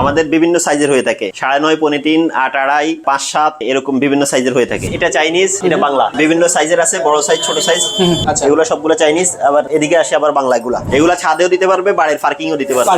আমাদের বিভিন্ন সাইজের হয়ে থাকে। সাড়ে নয় পনেরো তিন আট আড়াই পাঁচ সাত এরকম বিভিন্ন সাইজের হয়ে থাকে। এটা চাইনিজ এটা বাংলা। বিভিন্ন সাইজের আছে বড় সাইজ ছোট সাইজ। আচ্ছা। এগুলো সবগুলো চাইনিজ আবার এদিকে আসে আবার বাংলা এগুলা। এগুলা ছাদেও দিতে পারবে বাড়ির পার্কিংও দিতে পারবে।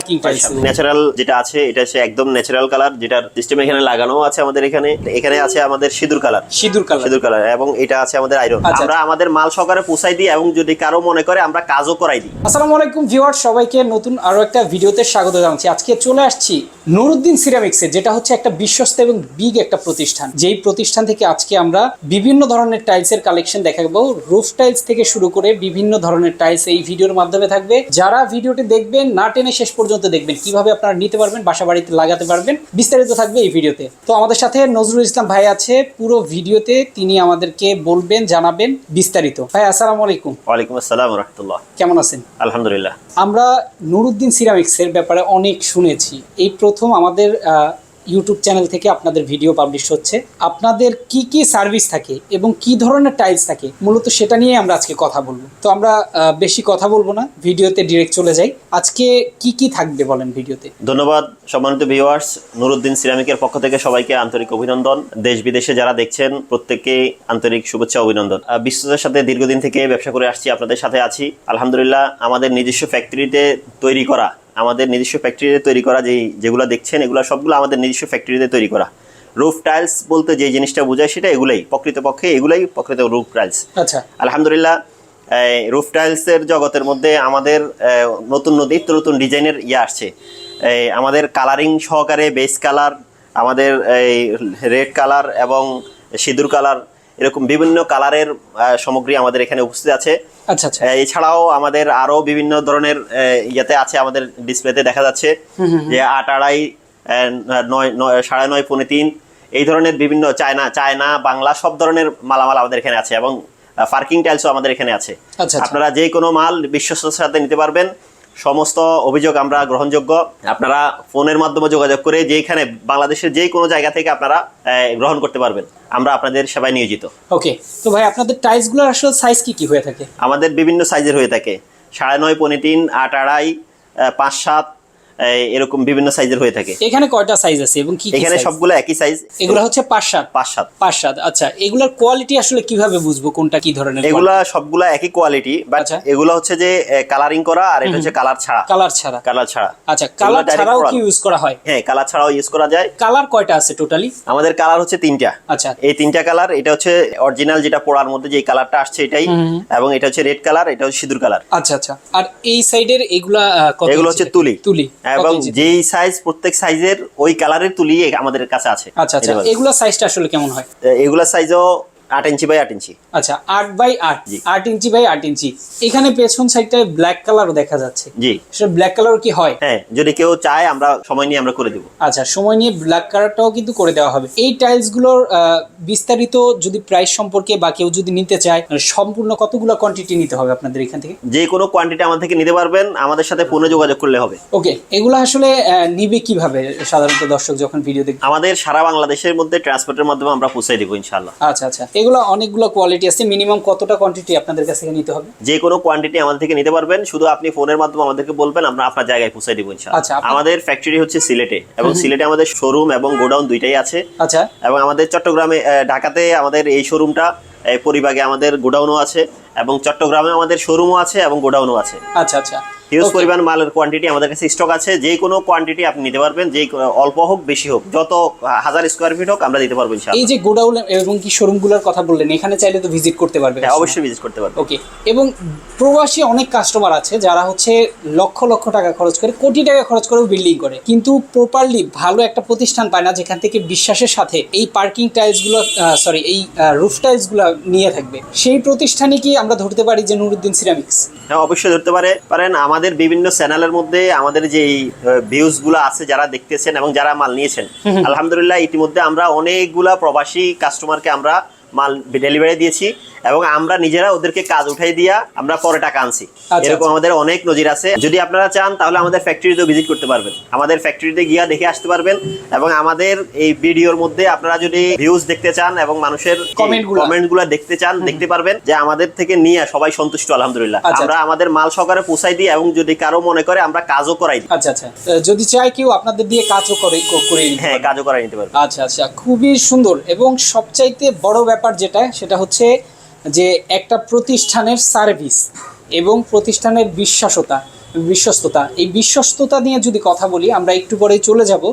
ন্যাচারাল যেটা আছে এটা হচ্ছে একদম ন্যাচারাল কালার যেটার সিস্টেম এখানে লাগানো আছে আমাদের এখানে। এখানে আছে আমাদের সিঁদুর কালার সিঁদুর কালার সিঁদুর কালার এবং এটা আছে আমাদের আয়রন আচ্ছা। আমরা আমাদের মাল সহকারে পোষাই দিই এবং যদি কারও মনে করে আমরা কাজও করাই দিই। আসসালামু আলাইকুম ভিউয়ার সবাইকে নতুন আরও একটা ভিডিওতে স্বাগত জানাচ্ছি। আজকে চলে আসছি নুরুদ্দিন সিরামিক্সে যেটা হচ্ছে একটা বিশ্বস্ত এবং বিগ একটা প্রতিষ্ঠান। যেই প্রতিষ্ঠান থেকে আজকে আমরা বিভিন্ন ধরনের টাইলসের কালেকশন দেখাবো রুফ টাইলস থেকে শুরু করে বিভিন্ন ধরনের টাইলস এই ভিডিওর মাধ্যমে থাকবে। যারা ভিডিওটি দেখবেন না টেনে শেষ পর্যন্ত দেখবেন কীভাবে আপনারা নিতে পারবেন বাসা বাড়িতে লাগাতে পারবেন বিস্তারিত থাকবে এই ভিডিওতে তো আমাদের সাথে নজরুল ইসলাম ভাই আছে পুরো ভিডিওতে তিনি আমাদেরকে বলবেন জানাবেন বিস্তারিত। ভাই আসসালামু আলাইকুম। ওয়ালাইকুম আসসালাম রহমতুল্লাহ। কেমন আছেন? আলহামদুলিল্লাহ। আমরা নুরুদ্দিন সিরামিক্সের ব্যাপারে অনেক শুনেছি। এই প্রথম আমাদের ইউটিউব চ্যানেল থেকে আপনাদের ভিডিও পাবলিশ হচ্ছে। আপনাদের কি কি সার্ভিস থাকে এবং কি ধরনের টাইলস থাকে, মূলত সেটা নিয়ে আমরা আজকে কথা বলব। তো আমরা বেশি কথা বলব না, ভিডিওতে ডিরেক্ট চলে যাই। আজকে কি কি থাকবে বলেন ভিডিওতে? ধন্যবাদ, সম্মানিত ভিউয়ার্স নুরুদ্দিন সিরামিকের পক্ষ থেকে সবাইকে আন্তরিক অভিনন্দন। দেশ বিদেশে যারা দেখছেন প্রত্যেককে আন্তরিক শুভেচ্ছা, অভিনন্দন। বিশ্বতের সাথে দীর্ঘদিন থেকে ব্যবসা করে আসছি, আপনাদের সাথে আছি। আলহামদুলিল্লাহ, আমাদের নিজস্ব ফ্যাক্টরিতে তৈরি করা আমাদের নিজস্ব ফ্যাক্টরিতে তৈরি করা যেই যেগুলো দেখছেন এগুলো সবগুলো আমাদের নিজস্ব ফ্যাক্টরিতে তৈরি করা। রুফ টাইলস বলতে যে জিনিসটা বোঝায় সেটা এগুলাই প্রকৃতপক্ষে এগুলাই প্রকৃত রুফ টাইলস আচ্ছা। আলহামদুলিল্লাহ রুফ টাইলসের জগতের মধ্যে আমাদের নতুন নিত্য নতুন ডিজাইনের ইয়ে আসছে। আমাদের কালারিং সহকারে বেস কালার আমাদের এই রেড কালার এবং সিঁদুর কালার এরকম বিভিন্ন কালারের সামগ্রী আমাদের এখানে উপস্থিত আছে। আচ্ছা আচ্ছা। এছাড়াও আমাদের আরও বিভিন্ন ধরনের ইয়েতে আছে আমাদের ডিসপ্লেতে দেখা যাচ্ছে। যে আট আড়াই নয় সাড়ে নয় পৌনে তিন এই ধরনের বিভিন্ন চায়না চায়না বাংলা সব ধরনের মালামাল আমাদের এখানে আছে এবং পার্কিং টাইলসও আমাদের এখানে আছে। আচ্ছা, আচ্ছা। আপনারা আপনারা যে কোনো মাল বিশ্বস্ততার সাথে নিতে পারবেন। সমস্ত অভিযোগ আমরা গ্রহণযোগ্য। আপনারা ফোনের মাধ্যমে যোগাযোগ করে যেখানে বাংলাদেশের যে কোনো জায়গা থেকে আপনারা গ্রহণ করতে পারবেন। আমরা আপনাদের সেবায় নিয়োজিত। ওকে তো ভাই আপনাদের টাইলসগুলো আসলে সাইজ কি কি হয়ে থাকে? আমাদের বিভিন্ন সাইজের হয়ে থাকে। সাড়ে নয় পনেরো তিন আট আড়াই পাঁচ সাত এরকম বিভিন্ন সাইজের হয়ে থাকে। এখানে কয়টা সাইজ আছে এবং কি এখানে? সবগুলো একই সাইজ এগুলো হচ্ছে পাঁচ সাত পাঁচ সাত পাঁচ সাত আচ্ছা। এগুলোর কোয়ালিটি আসলে কীভাবে বুঝব কোনটা কি ধরনের এগুলা সবগুলা একই কোয়ালিটি বাট আচ্ছা। এগুলো হচ্ছে যে কালারিং করা আর এটা হচ্ছে কালার ছাড়া। কালার ছাড়া। কালার ছাড়া। আচ্ছা কালার ছাড়াও কি ইউজ করা হয়? হ্যাঁ কালার ছাড়াও ইউজ করা যায়। কালার কয়টা আছে টোটালি আমাদের কালার হচ্ছে তিনটা। আচ্ছা। এই তিনটা কালার এটা হচ্ছে অরিজিনাল যেটা পড়ার মধ্যে যে কালারটা আসছে এটাই এবং এটা হচ্ছে রেড কালার এটা হচ্ছে সিঁদুর কালার আচ্ছা আচ্ছা। আর এই সাইডের এগুলা এগুলো হচ্ছে তুলি। তুলি। এবং যেই সাইজ প্রত্যেক সাইজের ওই কালারের তুলি আমাদের কাছে আছে আচ্ছা আচ্ছা। এগুলা সাইজটা আসলে কেমন হয়? এগুলা সাইজও আট ইঞ্চি বাই আট ইঞ্চি। আচ্ছা আট বাই আট জি। আট ইঞ্চি বাই আট ইঞ্চি। এখানে পেছন সাইডটায় ব্ল্যাক কালারও দেখা যাচ্ছে। জি। সেটা ব্ল্যাক কালার কি হয়? হ্যাঁ যদি কেউ চায় আমরা সময় নিয়ে আমরা করে দেবো। আচ্ছা সময় নিয়ে ব্ল্যাক কালারটাও কিন্তু করে দেওয়া হবে। এই টাইলসগুলোর আহ, বিস্তারিত যদি প্রাইস সম্পর্কে বা কেউ যদি নিতে চায় সম্পূর্ণ কতগুলো কোয়ান্টিটি নিতে হবে আপনাদের এখান থেকে? যে কোনো কোয়ান্টিটি আমাদের থেকে নিতে পারবেন আমাদের সাথে ফোনে যোগাযোগ করলে হবে। ওকে এগুলো আসলে নিবে কীভাবে সাধারণত দর্শক যখন ভিডিও দেখবে? আমাদের সারা বাংলাদেশের মধ্যে ট্রান্সপোর্টের মাধ্যমে আমরা পৌঁছাই দিব ইনশাল্লাহ আচ্ছা আচ্ছা। এগুলো অনেকগুলো কোয়ালিটি আছে। মিনিমাম কতটা কোয়ান্টিটি আপনাদের কাছ থেকে নিতে হবে? যে কোনো কোয়ান্টিটি আমাদের থেকে নিতে পারবেন। শুধু আপনি ফোনের মাধ্যমে আমাদেরকে বলবেন আমরা আপনার জায়গায় পৌঁছাই দিব আচ্ছা, আমাদের ফ্যাক্টরি হচ্ছে সিলেটে এবং সিলেটে আমাদের শোরুম এবং গোডাউন দুইটাই আছে। আচ্ছা। এবং আমাদের চট্টগ্রামে ঢাকাতে আমাদের এই শোরুমটা এই পরিবাগে আমাদের গোডাউনও আছে এবং চট্টগ্রামে আমাদের শোরুমও আছে এবং গোডাউনও আছে। আচ্ছা আচ্ছা। হিউজ পরিমাণ মালের কোয়ান্টিটি আমাদের কাছে স্টক আছে। যে কোনো কোয়ান্টিটি আপনি নিতে পারবেন যে অল্প হোক বেশি হোক। যত হাজার স্কোয়ার ফিট হোক আমরা দিতে পারব ইনশাআল্লাহ। এই যে গোডাউন এবং কি শোরুমগুলোর কথা বললেন এখানে চাইলে তো ভিজিট করতে পারবে হ্যাঁ অবশ্যই ভিজিট করতে পারবেন ওকে এবং প্রবাসী অনেক কাস্টমার আছে যারা হচ্ছে লক্ষ লক্ষ টাকা খরচ করে কোটি টাকা খরচ করেও বিল্ডিং করে। কিন্তু প্রপারলি ভালো একটা প্রতিষ্ঠান পায় না যেখান থেকে বিশ্বাসের সাথে এই পার্কিং টাইলসগুলো সরি এই রুফ টাইলসগুলো নিয়ে থাকবে। সেই প্রতিষ্ঠানে কি আমরা ধরতে পারি যে নুরুদ্দিন সিরামিক্স হ্যাঁ অবশ্যই ধরতে পারে পারেন। আমাদের বিভিন্ন চ্যানেলের মধ্যে আমাদের যে ভিউজগুলো আছে যারা দেখতেছেন এবং যারা মাল নিয়েছেন আলহামদুলিল্লাহ ইতিমধ্যে আমরা অনেকগুলা প্রবাসী কাস্টমারকে আমরা মাল ডেলিভারি দিয়েছি এবং আমরা নিজেরা ওদেরকে কাজ উঠাই দিয়া আমরা পরে টাকা আনছি। আচ্ছা, এরকম আচ্ছা। আমাদের অনেক নজির আছে। যদি আপনারা চান তাহলে আমাদের ফ্যাক্টরিতে ভিজিট করতে পারবেন। আমাদের ফ্যাক্টরিতে গিয়া দেখে আসতে পারবেন এবং আমাদের এই ভিডিওর মধ্যে আপনারা যদি ভিউজ দেখতে চান এবং মানুষের কমেন্টগুলা। দেখতে চান দেখতে পারবেন যে আমাদের থেকে নিয়ে সবাই সন্তুষ্ট আলহামদুলিল্লাহ। আচ্ছা, আমরা আমাদের মাল সহকারে পৌঁছাই দিই এবং যদি কারও মনে করে আমরা কাজও করাই দিই। আচ্ছা আচ্ছা। যদি চাই কেউ আপনাদের দিয়ে কাজও করে করে নিতে হ্যাঁ কাজও করাই নিতে পারবেন আচ্ছা আচ্ছা। খুবই সুন্দর এবং সবচাইতে বড় ব্যাপার যেটা, সেটা হচ্ছে যে একটা প্রতিষ্ঠানের সার্ভিস এবং প্রতিষ্ঠানের বিশ্বাসতা বিশ্বস্ততা। এই বিশ্বস্ততা নিয়ে যদি কথা বলি, আমরা একটু পরেই চলে যাব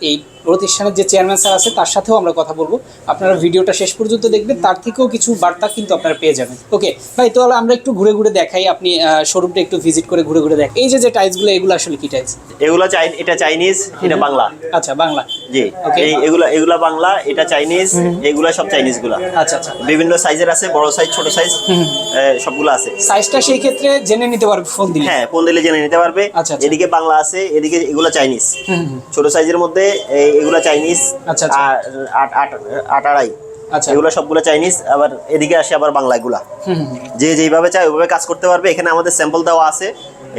এই প্রতিষ্ঠানের যে চেয়ারম্যান স্যার আছে তার সাথেও আমরা কথা বলব। আপনারা ভিডিওটা শেষ পর্যন্ত দেখবেন তার থেকেও কিছু বার্তা কিন্তু আপনারা পেয়ে যাবেন। ওকে ভাই তাহলে আমরা একটু ঘুরে ঘুরে দেখাই আপনি শোরুমটা একটু ভিজিট করে ঘুরে ঘুরে দেখ এই যে যে টাইলসগুলো এগুলো আসলে কি টাইলস এগুলো এটা চাইনিজ এটা বাংলা। আচ্ছা বাংলা। জি. এই এগুলা এগুলা বাংলা এটা চাইনিজ এগুলা সব চাইনিজগুলা। আচ্ছা আচ্ছা। বিভিন্ন সাইজের আছে বড় সাইজ ছোট সাইজ সবগুলো আছে। সাইজটা সেই ক্ষেত্রে জেনে নিতে পারবে ফোন দিলে। হ্যাঁ ফোন দিলে জেনে নিতে পারবে। আচ্ছা, আচ্ছা। এদিকে বাংলা আছে এদিকে এগুলো চাইনিজ। ছোট সাইজের মধ্যে এই- এগুলো চাইনিজ আচ্ছা, আচ্ছা। আট আড়াই। আচ্ছা। এগুলো সবগুলো চাইনিজ আবার এদিকে আসে আবার বাংলা এগুলা। যে যেইভাবে চায় ওইভাবে কাজ করতে পারবে। এখানে আমাদের স্যাম্পল দেওয়া আছে।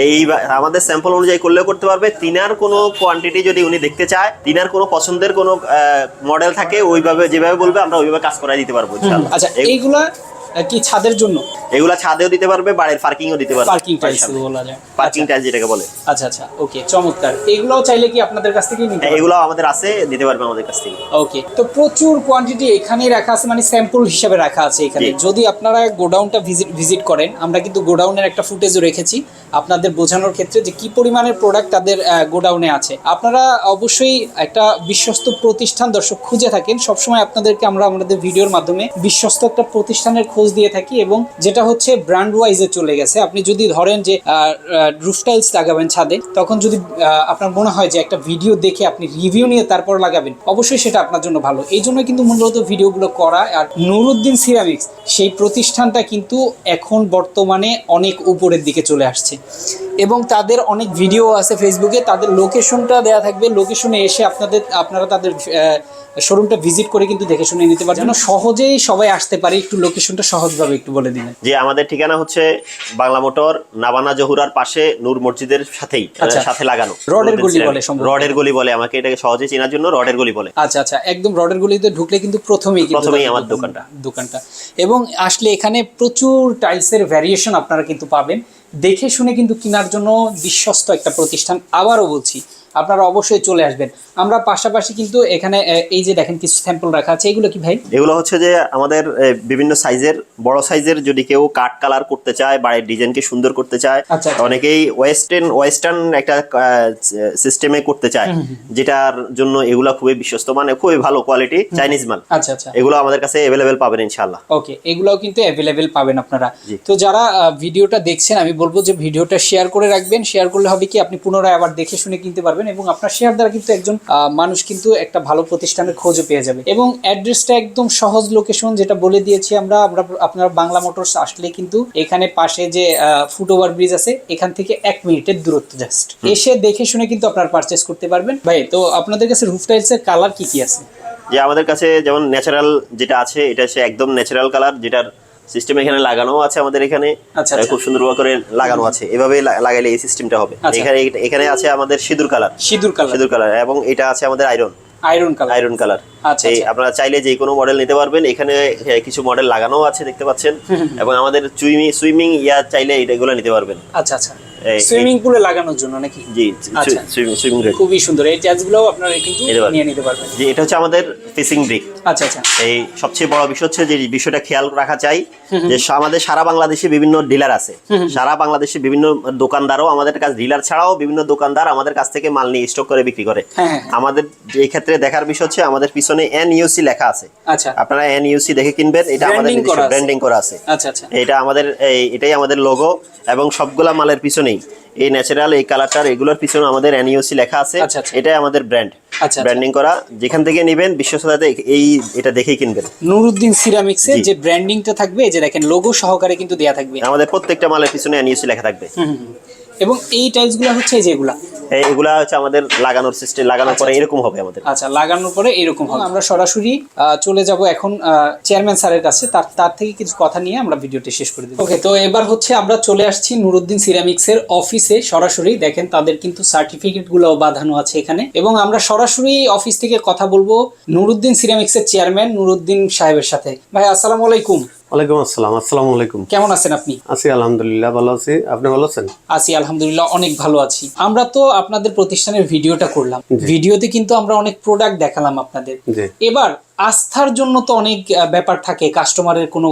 এই আমাদের স্যাম্পল অনুযায়ী করলেও করতে পারবে। তিনার কোনো কোয়ান্টিটি যদি উনি দেখতে চায় তিনার কোনো পছন্দের কোনো মডেল থাকে ওইভাবে যেভাবে বলবে আমরা ওইভাবে কাজ করাই দিতে পারব আচ্ছা এইগুলা কি ছাদের জন্য? এগুলা ছাদেও দিতে পারবে বাড়ির পার্কিংও দিতে পারবে। পার্কিং টাইলস বলা যায়। পার্কিং টাইলস যেটাকে বলে। আচ্ছা আচ্ছা। ওকে চমৎকার। এগুলোও চাইলে কি আপনাদের কাছ থেকে নিতে হ্যাঁ, এগুলো আমাদের আছে দিতে পারবে আমাদের কাছ থেকে। ওকে তো প্রচুর কোয়ান্টিটি এখানেই রাখা আছে মানে স্যাম্পল হিসাবে রাখা আছে এখানে। যদি আপনারা গোডাউনটা ভিজিট ভিজিট করেন আমরা কিন্তু গোডাউনের একটা ফুটেজও রেখেছি আপনাদের বোঝানোর ক্ষেত্রে যে কি পরিমাণের প্রোডাক্ট তাদের গোডাউনে আছে। আপনারা অবশ্যই একটা বিশ্বস্ত প্রতিষ্ঠান দর্শক খুঁজে থাকেন। সবসময় আপনাদেরকে আমরা আমাদের ভিডিওর মাধ্যমে বিশ্বস্ত একটা প্রতিষ্ঠানের খোঁজ দিয়ে থাকি এবং যেটা হচ্ছে ব্র্যান্ড ওয়াইজে চলে গেছে। আপনি যদি ধরেন যে রুফ টাইলস লাগাবেন ছাদে, তখন যদি আপনার মনে হয় যে একটা ভিডিও দেখে আপনি রিভিউ নিয়ে তারপর লাগাবেন, অবশ্যই সেটা আপনার জন্য ভালো। এই জন্য কিন্তু মূলত ভিডিওগুলো করা আর নুরুদ্দিন সিরামিক্স সেই প্রতিষ্ঠানটা কিন্তু এখন বর্তমানে অনেক উপরের দিকে চলে আসছে। এবং তাদের অনেক ভিডিও আছে ফেসবুকে তাদের লোকেশনটা দেওয়া থাকবে। লোকেশনে এসে আপনাদের আপনারা তাদের শোরুমটা ভিজিট করে কিন্তু দেখে শুনে নিতে পারবেন। যেন সহজেই সবাই আসতে পারে একটু লোকেশনটা সহজভাবে একটু বলে দিন যে আমাদের ঠিকানা হচ্ছে বাংলা মোটর নাবানা জহুরার পাশে নূর মসজিদের সাথেই আচ্ছা। সাথে লাগানো। রডের গলি বলে। রডের গলি বলে আমাকে এটাকে সহজে চেনার জন্য রডের গলি বলে। আচ্ছা আচ্ছা একদম রডের গলিতে ঢুকলে কিন্তু প্রথমেই প্রথমেই আমার দোকানটা। দোকানটা। এবং আসলে এখানে প্রচুর টাইলসের ভ্যারিয়েশন আপনারা কিন্তু পাবেন। দেখে শুনে কিন্তু কেনার জন্য বিশ্বস্ত একটা প্রতিষ্ঠান আবারও বলছি আপনারা অবশ্যই চলে আসবেন। আমরা পাশাপাশি কিন্তু এখানে এই যে দেখেন কিছু স্যাম্পল রাখা আছে এগুলো কি ভাই? এগুলো হচ্ছে যে আমাদের বিভিন্ন সাইজের বড় সাইজের যদি কেউ কাট কালার করতে চায় বাড়ির ডিজাইনকে সুন্দর করতে চায় আচ্ছা, আচ্ছা। অনেকেই ওয়েস্টার্ন ওয়েস্টার্ন একটা সিস্টেমে করতে চায় যেটার জন্য এগুলা খুবই বিশ্বস্ত মানে খুবই ভালো কোয়ালিটি চাইনিজ মাল। আচ্ছা আচ্ছা। এগুলো আমাদের কাছে অ্যাভেলেবেল পাবেন ইনশাল্লাহ ওকে এগুলোও কিন্তু অ্যাভেলেবেল পাবেন আপনারা। তো যারা ভিডিওটা দেখছেন আমি বলব যে ভিডিওটা শেয়ার করে রাখবেন। শেয়ার করলে হবে কি আপনি পুনরায় আবার দেখে শুনে কিনতে পারবেন। এবং আপনার শেয়ার দ্বারা কিন্তু একজন মানুষ কিন্তু একটা ভালো প্রতিষ্ঠানের খোঁজও পেয়ে যাবে। এবং অ্যাড্রেসটা একদম সহজ লোকেশন যেটা বলে দিয়েছি আমরা আমরা আপনারা বাংলা মোটরস আসলে কিন্তু এখানে পাশে যে ফুট ওভার ব্রিজ আছে এখান থেকে এক মিনিটের দূরত্ব জাস্ট এসে দেখে শুনে কিন্তু আপনার পারচেস করতে পারবেন। ভাই তো আপনাদের কাছে রুফ টাইলসের কালার কি কি আছে? যে আমাদের কাছে যেমন ন্যাচারাল যেটা আছে এটা হচ্ছে একদম ন্যাচারাল কালার যেটার সিস্টেম এখানে লাগানো আছে আমাদের এখানে। আচ্ছা, আচ্ছা। খুব সুন্দর করে লাগানো আছে। এভাবে লাগাইলে এই সিস্টেমটা হবে। আচ্ছা। এখানে এখানে আছে আমাদের সিঁদুর কালার। সিঁদুর কালার। সিঁদুর কালার এবং এটা আছে আমাদের iron iron colour. Iron colour. আচ্ছা। আপনারা চাইলে যে কোনো মডেল নিতে পারবেন। এখানে কিছু মডেল লাগানো আছে দেখতে পাচ্ছেন। এবং আমাদের সুইমিং সুইমিং ইয়া চাইলে এগুলো নিতে পারবেন। আচ্ছা আচ্ছা। সুইমিং পুলে লাগানোর জন্য নাকি? জি আচ্ছা। সুইমিং সুইমিং রেড খুবই সুন্দর। এই ট্যাচগুলোও আপনারা কিন্তু নিয়ে নিতে পারবেন। যে এটা হচ্ছে আমাদের ফিসিং ব্রিক। আচ্ছা আচ্ছা। এই সবচেয়ে বড় বিষয় হচ্ছে যে বিষয়টা খেয়াল রাখা চাই যে আমাদের সারা বাংলাদেশে বিভিন্ন ডিলার আছে। সারা বাংলাদেশে বিভিন্ন দোকানদারও আমাদের কাছে ডিলার ছাড়াও বিভিন্ন দোকানদার আমাদের কাছ থেকে মাল নিয়ে স্টক করে বিক্রি করে। হ্যাঁ, হ্যাঁ। আমাদের এই ক্ষেত্রে দেখার বিষয় হচ্ছে আমাদের পিছনে এন ইউসি লেখা আছে। আচ্ছা। আপনারা এন ইউসি দেখে কিনবেন এটা আমাদের ব্র্যান্ডিং করা আছে। আচ্ছা আচ্ছা। এটা আমাদের এই এটাই আমাদের লোগো এবং সবগুলা মালের পিছনেই এই ন্যাচারাল এই কালারটার এগুলোর পিছনে আমাদের এনইউসি লেখা আছে। আচ্ছা, আচ্ছা। এটাই আমাদের ব্র্যান্ড আচ্ছা। ব্র্যান্ডিং করা যেখান থেকে নেবেন বিশ্বস্ততাতে এই এটা দেখেই কিনবেন। নুরুদ্দিন সিরামিক্সের এর যে ব্র্যান্ডিংটা থাকবে এই যে দেখেন লোগো সহকারে কিন্তু দেয়া থাকবে। আমাদের প্রত্যেকটা মালের পিছনে এনইউসি লেখা থাকবে। এবং এই টাইলসগুলো হচ্ছে যেগুলা এগুলা হচ্ছে আমাদের লাগানোর সিস্টেম লাগানোর পরে এরকম হবে আমাদের। আচ্ছা লাগানোর পরে এরকম হবে। আমরা সরাসরি চলে যাব এখন চেয়ারম্যান স্যারের কাছে। তার তার থেকে কিছু কথা নিয়ে আমরা ভিডিওটি শেষ করে দেব। ওকে তো এবার হচ্ছে আমরা চলে আসছি নুরুদ্দিন সিরামিক্স এর অফিসে সরাসরি দেখেন তাদের কিন্তু সার্টিফিকেটগুলো বাঁধানো আছে এখানে। এবং আমরা সরাসরি অফিস থেকে কথা বলব নুরুদ্দিন সিরামিক্স এর চেয়ারম্যান নুরুদ্দিন সাহেবের সাথে। ভাই আসসালামু আলাইকুম। ওয়ালাইকুম আসসালাম আসসালামু আলাইকুম। কেমন আছেন আপনি? আছি আলহামদুলিল্লাহ ভালো আছি। আপনি ভালো আছেন? আছি আলহামদুলিল্লাহ অনেক ভালো আছি। আমরা তো আপনাদের প্রতিষ্ঠানের ভিডিওটা করলাম। ভিডিওতে কিন্তু আমরা অনেক প্রোডাক্ট দেখালাম আপনাদের। এবার আস্থার জন্য তো অনেক ব্যাপার থাকে কাস্টমারের কোনো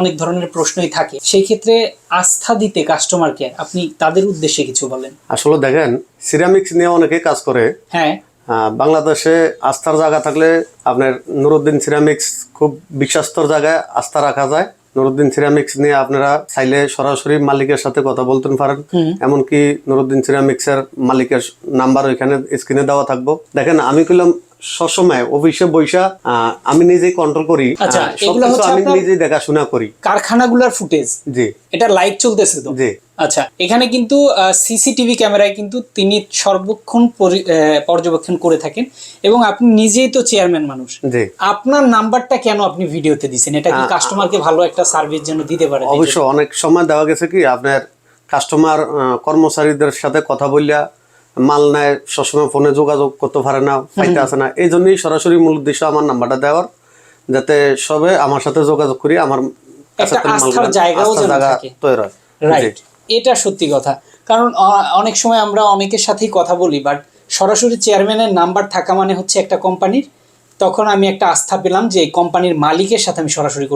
অনেক ধরনের প্রশ্নই থাকে। সেই ক্ষেত্রে আস্থা দিতে কাস্টমারকে আপনি তাদের উদ্দেশ্যে কিছু বলেন। আসলে দেখেন সিরামিক্স নিয়ে অনেকে কাজ করে। হ্যাঁ। বাংলাদেশে আস্থার জায়গা থাকলে আপনার নুরুদ্দিন সিরামিক্স খুব বিশ্বাস্তর জায়গায় আস্থা রাখা যায়। নুরুদ্দিন সিরামিক্স নিয়ে আপনারা চাইলে সরাসরি মালিকের সাথে কথা বলতে পারেন। এমনকি নুরুদ্দিন সিরামিক্সের মালিকের নাম্বার ওইখানে স্ক্রিনে দেওয়া থাকব। দেখেন আমি কইলাম সবসময় অফিসে বৈশা আমি নিজেই কন্ট্রোল করি আচ্ছা, এগুলো হচ্ছে আমি নিজেই দেখাশোনা করি। কারখানাগুলোর ফুটেজ জি। এটা লাইভ চলতেছে তো? জি। আচ্ছা এখানে কিন্তু সিসিটিভি ক্যামেরায় কিন্তু তিনি সর্বক্ষণ পর্যবেক্ষণ করে থাকেন এবং আপনি নিজেই তো চেয়ারম্যান মানুষ। আপনার নাম্বারটা কেন আপনি ভিডিওতে দিছেন? এটা কি কাস্টমারকে ভালো একটা সার্ভিস যেন দিতে পারে? অবশ্য অনেক সময় দেওয়া গেছে কি আপনার কাস্টমার কর্মচারীদের সাথে কথা বললে মাল নেয় সবসময় ফোনে যোগাযোগ করতে পারে না পাইতে আসে না। এই জন্যই সরাসরি মূল উদ্দেশ্য আমার নাম্বারটা দেওয়ার যাতে সবে আমার সাথে যোগাযোগ করি আমার এটা সত্যি কথা। কারণ অনেক সময় আমরা অনেকের সাথেই কথা বলি বাট সরাসরি চেয়ারম্যানের নাম্বার থাকা মানে হচ্ছে একটা কোম্পানির তখন আমি একটা আস্থা পেলাম যে কোম্পানির মালিকের সাথে আমি সরাসরি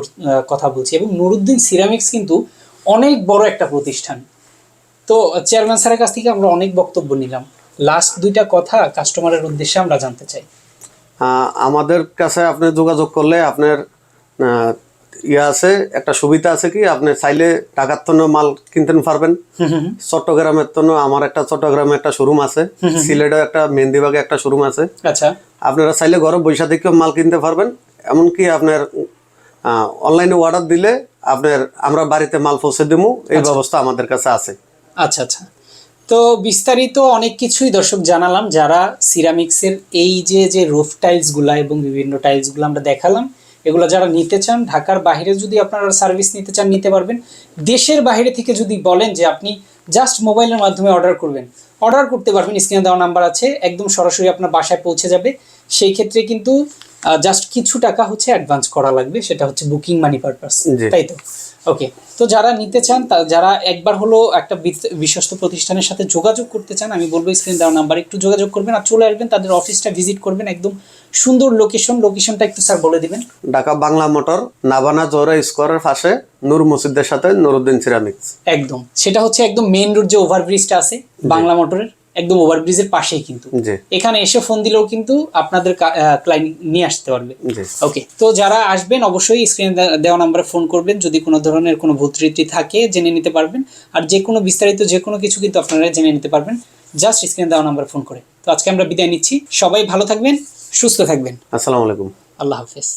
কথা বলছি। এবং নুরুদ্দিন সিরামিক্স কিন্তু অনেক বড় একটা প্রতিষ্ঠান। তো চেয়ারম্যান স্যারের কাছ থেকে আমরা অনেক বক্তব্য নিলাম। লাস্ট দুইটা কথা কাস্টমারের উদ্দেশ্যে আমরা জানতে চাই। আমাদের কাছে আপনি যোগাযোগ করলে আপনার ইয়ে আছে একটা সুবিধা আছে কি? আপনি চাইলে টাকার তন্ন মাল কিনতে পারবেন। চট্টগ্রামের তন্ন আমার একটা চট্টগ্রামে একটা শোরুম আছে। সিলেটে একটা মেহেন্দিবাগে একটা শোরুম আছে। আচ্ছা। আপনারা চাইলে ঘরে বৈশা থেকেও মাল কিনতে পারবেন। এমনকি আপনার অনলাইনে অর্ডার দিলে আপনার আমরা বাড়িতে মাল পৌঁছে দেবো এই ব্যবস্থা আমাদের কাছে আছে। আচ্ছা আচ্ছা। তো বিস্তারিত অনেক কিছুই দর্শক জানালাম, যারা সিরামিক্সের এই যে যে রুফ টাইলসগুলা এবং বিভিন্ন টাইলসগুলো আমরা দেখালাম, এগুলো যারা নিতে চান, ঢাকার বাইরে যদি আপনারা সার্ভিস নিতে চান, নিতে পারবেন। দেশের বাইরে থেকে যদি বলেন যে আপনি জাস্ট মোবাইলের মাধ্যমে অর্ডার করবেন, অর্ডার করতে পারবেন, স্ক্রিনে দেওয়া নাম্বার আছে, একদম সরাসরি আপনার বাসায় পৌঁছে যাবে। সেই ক্ষেত্রে কিন্তু জাস্ট কিছু টাকা হচ্ছে অ্যাডভান্স করা লাগবে সেটা হচ্ছে বুকিং মানি পারপাস তাই তো? ওকে তো যারা নিতে চান যারা একবার হলো একটা বিশ্বস্ত প্রতিষ্ঠানের সাথে যোগাযোগ করতে চান আমি বলব স্ক্রিন দেওয়া নাম্বার একটু যোগাযোগ করবেন আর চলে আসবেন তাদের অফিসটা ভিজিট করবেন একদম সুন্দর লোকেশন লোকেশনটা একটু স্যার বলে দিবেন। ঢাকা বাংলা মোটর নাবানা জোহরা স্কোয়ারের পাশে নূর মসজিদের সাথে নুরুদ্দিন সিরামিক্স। একদম। সেটা হচ্ছে একদম মেইন রোড যে ওভারব্রিজটা আছে বাংলা মোটরের। একদম ওভারব্রিজের পাশেই কিন্তু। এখানে এসে ফোন দিলেও কিন্তু আপনাদের ক্লায়েন্ট নিয়ে আসতে পারবে। ওকে তো যারা আসবেন অবশ্যই স্ক্রিনে দেওয়া নাম্বারে ফোন করবেন। যদি কোনো ধরনের কোনো ভূত ত্রুটি থাকে জেনে নিতে পারবেন। আর যে কোনো বিস্তারিত যে কোনো কিছু কিন্তু আপনারা জেনে নিতে পারবেন। জাস্ট স্ক্রিনে দেওয়া নাম্বারে ফোন করে। তো আজকে আমরা বিদায় নিচ্ছি। সবাই ভালো থাকবেন সুস্থ থাকবেন। আসসালামু আলাইকুম। আল্লাহ হাফেজ।